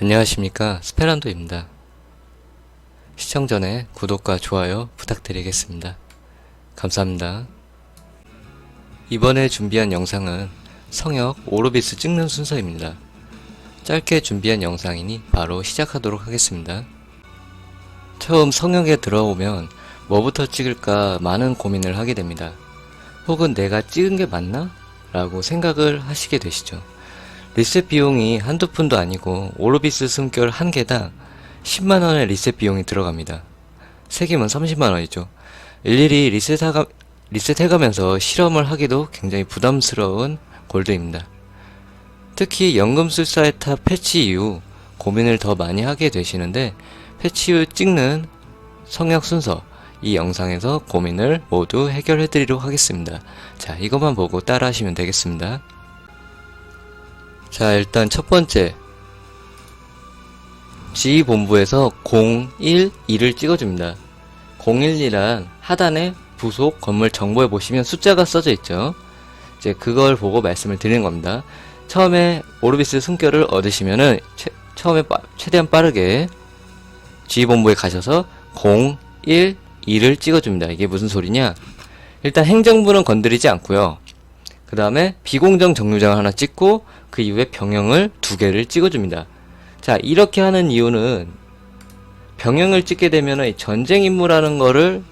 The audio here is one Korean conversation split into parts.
안녕하십니까 스페란도입니다. 시청 전에 구독과 좋아요 부탁드리겠습니다. 감사합니다. 이번에 준비한 영상은 성역 오로비스 찍는 순서입니다. 짧게 준비한 영상이니 바로 시작하도록 하겠습니다. 처음 성역에 들어오면 뭐부터 찍을까 많은 고민을 하게 됩니다. 혹은 내가 찍은 게 맞나? 라고 생각을 하시게 되시죠. 리셋 비용이 한두 푼도 아니고 오로비스 숨결 한 개당 10만원의 리셋 비용이 들어갑니다. 3개면 30만원이죠. 일일이 리셋하가, 리셋해가면서 실험을 하기도 굉장히 부담스러운 골드입니다. 특히 연금술사의 탑 패치 이후 고민을 더 많이 하게 되시는데 패치 후 찍는 성역 순서 이 영상에서 고민을 모두 해결해 드리도록 하겠습니다. 자, 이것만 보고 따라 하시면 되겠습니다. 자, 일단 첫 번째. 지휘본부에서 012를 찍어줍니다. 012란 하단에 부속 건물 정보에 보시면 숫자가 써져 있죠. 이제 그걸 보고 말씀을 드리는 겁니다. 처음에 오르비스 숨결을 얻으시면은 최, 처음에 빠- 최대한 빠르게 지휘본부에 가셔서 012를 찍어줍니다. 이게 무슨 소리냐? 일단 행정부는 건드리지 않고요. 그 다음에 비공정 정류장을 하나 찍고 그 이후에 병영을 두 개를 찍어줍니다. 자 이렇게 하는 이유는 병영을 찍게 되면 전쟁 임무라는 거를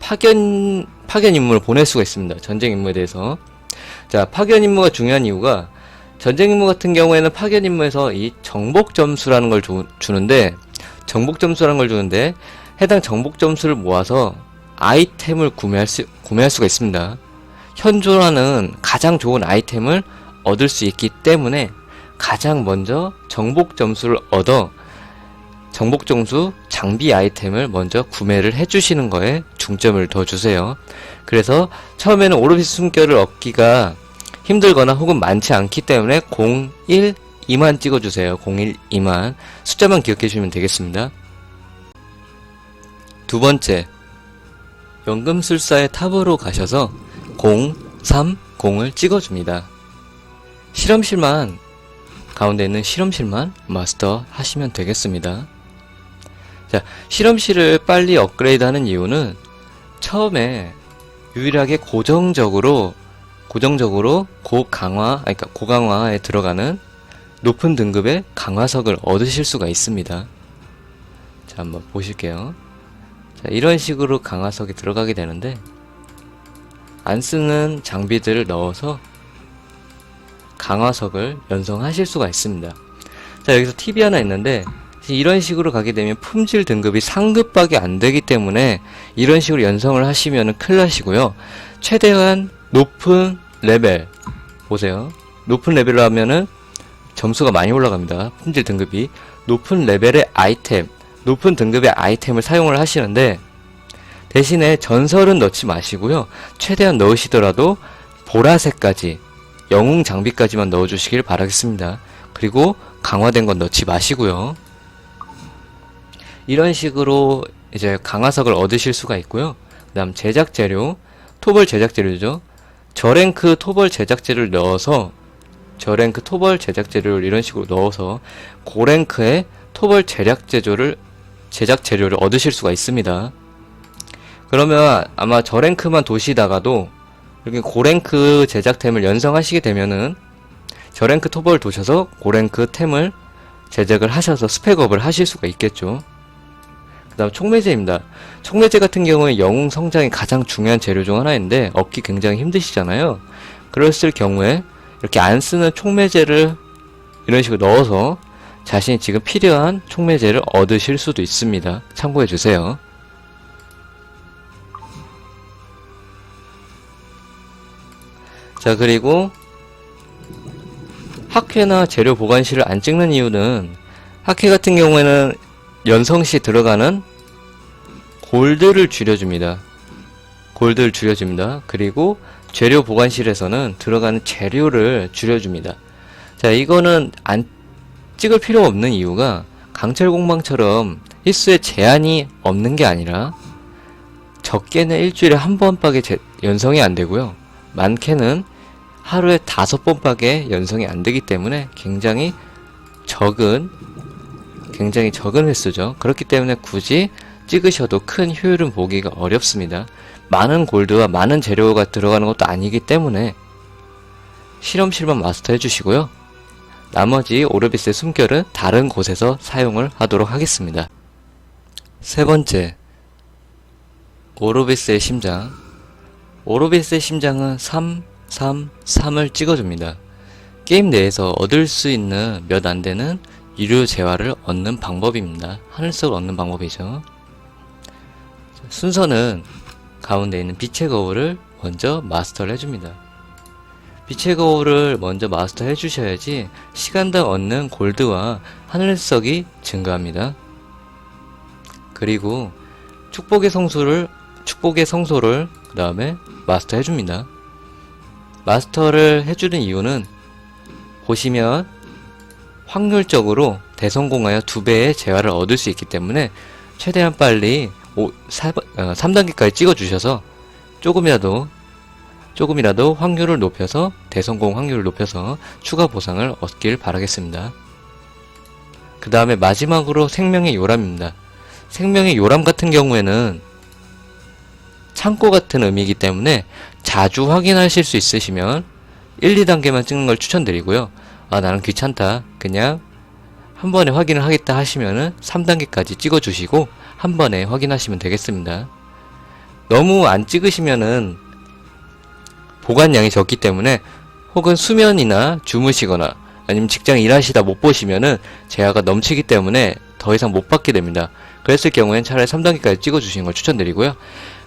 파견 파견 임무를 보낼 수가 있습니다. 전쟁 임무에 대해서 자 파견 임무가 중요한 이유가 전쟁 임무 같은 경우에는 파견 임무에서 이 정복 점수라는 걸 주, 주는데 정복 점수라는 걸 주는데 해당 정복 점수를 모아서 아이템을 구매할 수 구매할 수가 있습니다. 현존하는 가장 좋은 아이템을 얻을 수 있기 때문에 가장 먼저 정복 점수를 얻어 정복 점수 장비 아이템을 먼저 구매를 해주시는 거에 중점을 더 주세요. 그래서 처음에는 오르비스 숨결을 얻기가 힘들거나 혹은 많지 않기 때문에 01, 2만 찍어주세요. 01, 2만 숫자만 기억해 주시면 되겠습니다. 두 번째, 연금술사의 탑으로 가셔서 0, 3, 0을 찍어줍니다. 실험실만 가운데 있는 실험실만 마스터 하시면 되겠습니다. 자, 실험실을 빨리 업그레이드 하는 이유는 처음에 유일하게 고정적으로 고정적으로 고강화, 아니 그러니까 고강화에 들어가는 높은 등급의 강화석을 얻으실 수가 있습니다. 자, 한번 보실게요. 자, 이런 식으로 강화석이 들어가게 되는데 안 쓰는 장비들을 넣어서 강화석을 연성하실 수가 있습니다. 자, 여기서 팁이 하나 있는데, 이런 식으로 가게 되면 품질 등급이 상급밖에 안 되기 때문에 이런 식으로 연성을 하시면 큰일 나시고요. 최대한 높은 레벨, 보세요. 높은 레벨로 하면은 점수가 많이 올라갑니다. 품질 등급이. 높은 레벨의 아이템, 높은 등급의 아이템을 사용을 하시는데, 대신에 전설은 넣지 마시고요. 최대한 넣으시더라도 보라색까지 영웅 장비까지만 넣어주시길 바라겠습니다. 그리고 강화된 건 넣지 마시고요. 이런 식으로 이제 강화석을 얻으실 수가 있고요. 그 다음 제작 재료, 토벌 제작 재료죠. 저랭크 토벌 제작 재료를 넣어서 저랭크 토벌 제작 재료를 이런 식으로 넣어서 고랭크의 토벌 제작 재료를 제작 재료를 얻으실 수가 있습니다. 그러면 아마 저랭크만 도시다가도 이렇게 고랭크 제작템을 연성하시게 되면은 저랭크 토벌 도셔서 고랭크 템을 제작을 하셔서 스펙업을 하실 수가 있겠죠. 그 다음 촉매제입니다. 촉매제 같은 경우에 영웅 성장이 가장 중요한 재료 중 하나인데 얻기 굉장히 힘드시잖아요. 그랬을 경우에 이렇게 안 쓰는 촉매제를 이런 식으로 넣어서 자신이 지금 필요한 촉매제를 얻으실 수도 있습니다. 참고해 주세요. 자, 그리고 학회나 재료 보관실을 안 찍는 이유는 학회 같은 경우에는 연성 시 들어가는 골드를 줄여줍니다. 골드를 줄여줍니다. 그리고 재료 보관실에서는 들어가는 재료를 줄여줍니다. 자, 이거는 안 찍을 필요 없는 이유가 강철 공방처럼 힐수에 제한이 없는 게 아니라 적게는 일주일에 한 번밖에 제- 연성이 안 되고요. 많게는 하루에 다섯 번밖에 연성이 안 되기 때문에 굉장히 적은 굉장히 적은 횟수죠. 그렇기 때문에 굳이 찍으셔도 큰 효율은 보기가 어렵습니다. 많은 골드와 많은 재료가 들어가는 것도 아니기 때문에 실험실만 마스터 해주시고요. 나머지 오르비스의 숨결은 다른 곳에서 사용을 하도록 하겠습니다. 세 번째, 오르비스의 심장. 오르비스의 심장은 3, 3, 3을 찍어줍니다. 게임 내에서 얻을 수 있는 몇 안 되는 유료 재화를 얻는 방법입니다. 하늘색을 얻는 방법이죠. 순서는 가운데 있는 빛의 거울을 먼저 마스터를 해줍니다. 빛의 거울을 먼저 마스터 해주셔야지 시간당 얻는 골드와 하늘석이 증가합니다. 그리고 축복의 성소를 축복의 성소를 그 다음에 마스터 해줍니다. 마스터를 해주는 이유는 보시면 확률적으로 대성공하여 두 배의 재화를 얻을 수 있기 때문에 최대한 빨리 5, 3단계까지 찍어주셔서 조금이라도 조금이라도 확률을 높여서 대성공 확률을 높여서 추가 보상을 얻길 바라겠습니다. 그 다음에 마지막으로 생명의 요람입니다. 생명의 요람 같은 경우에는 창고 같은 의미이기 때문에 자주 확인하실 수 있으시면 1, 2단계만 찍는 걸 추천드리고요. 아, 나는 귀찮다. 그냥 한 번에 확인을 하겠다 하시면은 3단계까지 찍어주시고 한 번에 확인하시면 되겠습니다. 너무 안 찍으시면은 보관량이 적기 때문에 혹은 수면이나 주무시거나 아니면 직장 일하시다 못 보시면은 제화가 넘치기 때문에 더 이상 못 받게 됩니다. 그랬을 경우엔 차라리 3단계까지 찍어주시는 걸 추천드리고요.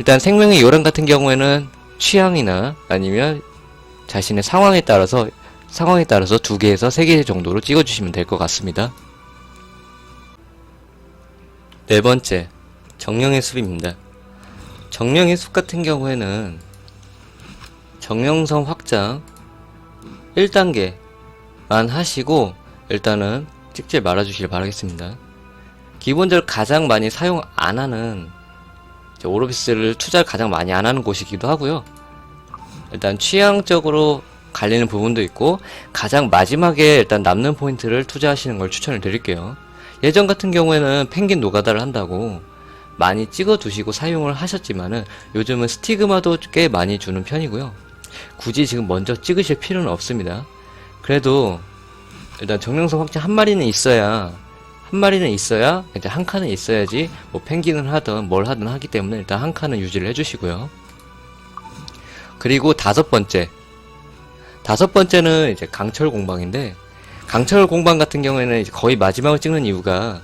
일단 생명의 요람 같은 경우에는 취향이나 아니면 자신의 상황에 따라서 상황에 따라서 두 개에서 세 개 정도로 찍어주시면 될 것 같습니다. 네 번째, 정령의 숲입니다. 정령의 숲 같은 경우에는 정령성 확장 1단계만 하시고 일단은 찍지 말아주시길 바라겠습니다. 기본적으로 가장 많이 사용 안 하는 오로비스를 투자를 가장 많이 안 하는 곳이기도 하고요. 일단 취향적으로 갈리는 부분도 있고 가장 마지막에 일단 남는 포인트를 투자하시는 걸 추천을 드릴게요. 예전 같은 경우에는 펭귄 노가다를 한다고 많이 찍어 두시고 사용을 하셨지만은 요즘은 스티그마도 꽤 많이 주는 편이고요. 굳이 지금 먼저 찍으실 필요는 없습니다. 그래도 일단 정령성 확장 한 마리는 있어야 한 마리는 있어야 이제 한 칸은 있어야지 뭐 펭귄을 하든 뭘 하든 하기 때문에 일단 한 칸은 유지를 해주시고요. 그리고 다섯 번째 다섯 번째는 이제 강철 공방인데 강철 공방 같은 경우에는 거의 마지막을 찍는 이유가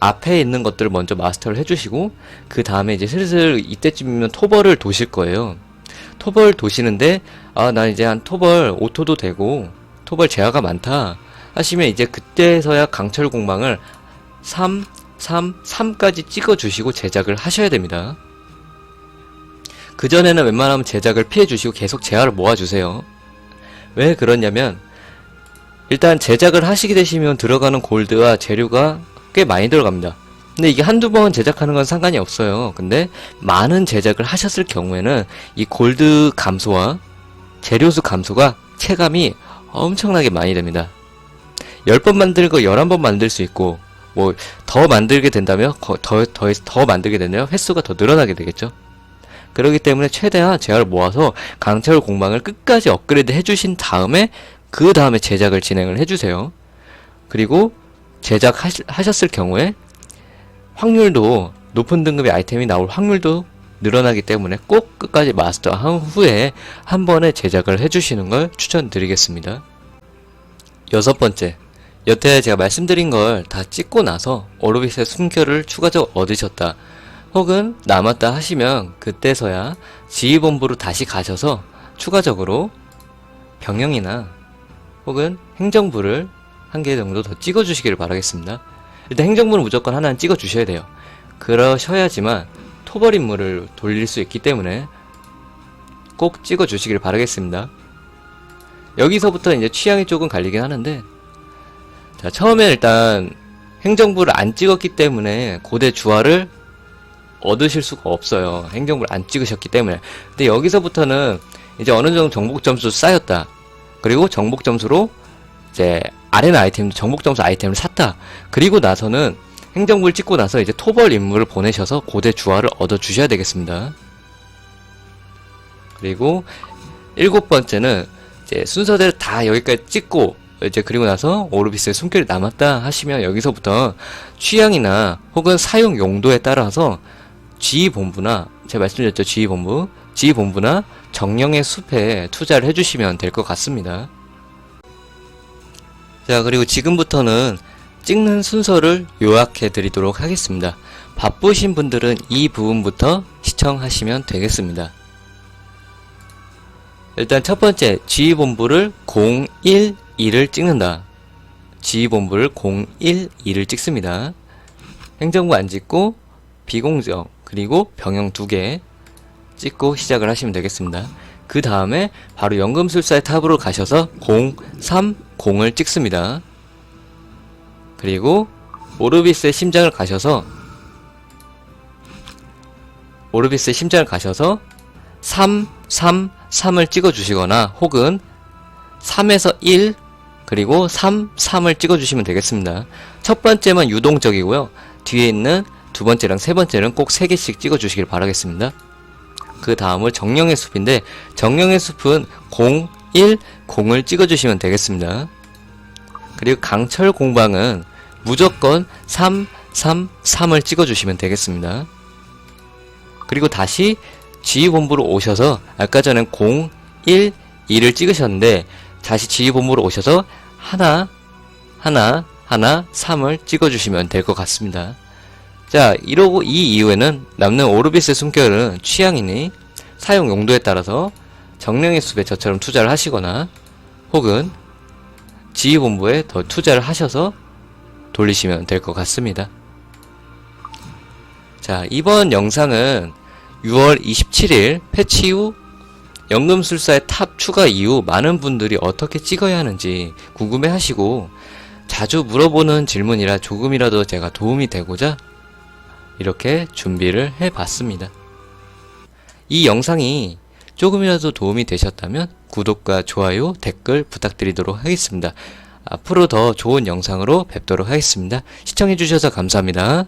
앞에 있는 것들을 먼저 마스터를 해주시고 그 다음에 이제 슬슬 이때쯤이면 토벌을 도실 거예요. 토벌 도시는데 아 나 이제 한 토벌 오토도 되고 토벌 제화가 많다 하시면 이제 그때서야 강철 공방을 3, 3, 3까지 찍어주시고 제작을 하셔야 됩니다. 그전에는 웬만하면 제작을 피해주시고 계속 재화를 모아주세요. 왜 그러냐면 일단 제작을 하시게 되시면 들어가는 골드와 재료가 꽤 많이 들어갑니다. 근데 이게 한두 번 제작하는 건 상관이 없어요. 근데 많은 제작을 하셨을 경우에는 이 골드 감소와 재료수 감소가 체감이 엄청나게 많이 됩니다. 10번 만들고 11번 만들 수 있고 뭐 더 만들게 된다면 더, 더, 더, 더 만들게 되면 횟수가 더 늘어나게 되겠죠. 그렇기 때문에 최대한 재화를 모아서 강철 공방을 끝까지 업그레이드 해주신 다음에 그 다음에 제작을 진행을 해주세요. 그리고 제작하셨을 경우에 확률도 높은 등급의 아이템이 나올 확률도 늘어나기 때문에 꼭 끝까지 마스터한 후에 한 번에 제작을 해주시는 걸 추천드리겠습니다. 여섯 번째, 여태 제가 말씀드린 걸 다 찍고 나서 오르비스의 숨결을 추가적으로 얻으셨다. 혹은 남았다 하시면 그때서야 지휘본부로 다시 가셔서 추가적으로 병영이나 혹은 행정부를 한 개 정도 더 찍어주시기를 바라겠습니다. 일단 행정부는 무조건 하나는 찍어주셔야 돼요. 그러셔야지만 토벌 임무를 돌릴 수 있기 때문에 꼭 찍어주시길 바라겠습니다. 여기서부터 이제 취향이 조금 갈리긴 하는데 자 처음에 일단 행정부를 안 찍었기 때문에 고대 주화를 얻으실 수가 없어요. 행정부를 안 찍으셨기 때문에. 근데 여기서부터는 이제 어느 정도 정복 점수 쌓였다. 그리고 정복 점수로 이제 아레나 아이템, 정복 점수 아이템을 샀다. 그리고 나서는 행정부를 찍고 나서 이제 토벌 임무를 보내셔서 고대 주화를 얻어 주셔야 되겠습니다. 그리고 일곱 번째는 이제 순서대로 다 여기까지 찍고 이제 그리고 나서 오르비스의 숨결이 남았다 하시면 여기서부터 취향이나 혹은 사용 용도에 따라서 지휘본부나 제가 말씀드렸죠 지휘본부 지휘본부나 정령의 숲에 투자를 해주시면 될 것 같습니다. 자 그리고 지금부터는 찍는 순서를 요약해 드리도록 하겠습니다. 바쁘신 분들은 이 부분부터 시청하시면 되겠습니다. 일단 첫 번째 지휘본부를 012를 찍는다. 지휘본부를 012를 찍습니다. 행정부 안 찍고 비공정 그리고 병영 두 개 찍고 시작을 하시면 되겠습니다. 그 다음에 바로 연금술사의 탑으로 가셔서 030을 찍습니다. 그리고 오르비스의 심장을 가셔서 오르비스의 심장을 가셔서 3, 3, 3을 찍어 주시거나 혹은 3에서 1 그리고 3, 3을 찍어 주시면 되겠습니다. 첫 번째만 유동적이고요. 뒤에 있는 두 번째랑 세 번째는 꼭 3개씩 찍어 주시길 바라겠습니다. 그 다음을 정령의 숲인데 정령의 숲은 0, 1, 0을 찍어 주시면 되겠습니다. 그리고 강철 공방은 무조건 3, 3, 3을 찍어 주시면 되겠습니다. 그리고 다시 지휘본부로 오셔서 아까 전엔 0, 1, 2를 찍으셨는데 다시 지휘본부로 오셔서 하나, 하나, 하나, 3을 찍어주시면 될 것 같습니다. 자, 이러고 이 이후에는 남는 오르비스의 숨결은 취향이니 사용 용도에 따라서 정령의 숲에 저처럼 투자를 하시거나 혹은 지휘본부에 더 투자를 하셔서 돌리시면 될 것 같습니다. 자, 이번 영상은 6월 27일 패치 후 연금술사의 탑 추가 이후 많은 분들이 어떻게 찍어야 하는지 궁금해 하시고 자주 물어보는 질문이라 조금이라도 제가 도움이 되고자 이렇게 준비를 해 봤습니다. 이 영상이 조금이라도 도움이 되셨다면 구독과 좋아요, 댓글 부탁드리도록 하겠습니다. 앞으로 더 좋은 영상으로 뵙도록 하겠습니다. 시청해주셔서 감사합니다.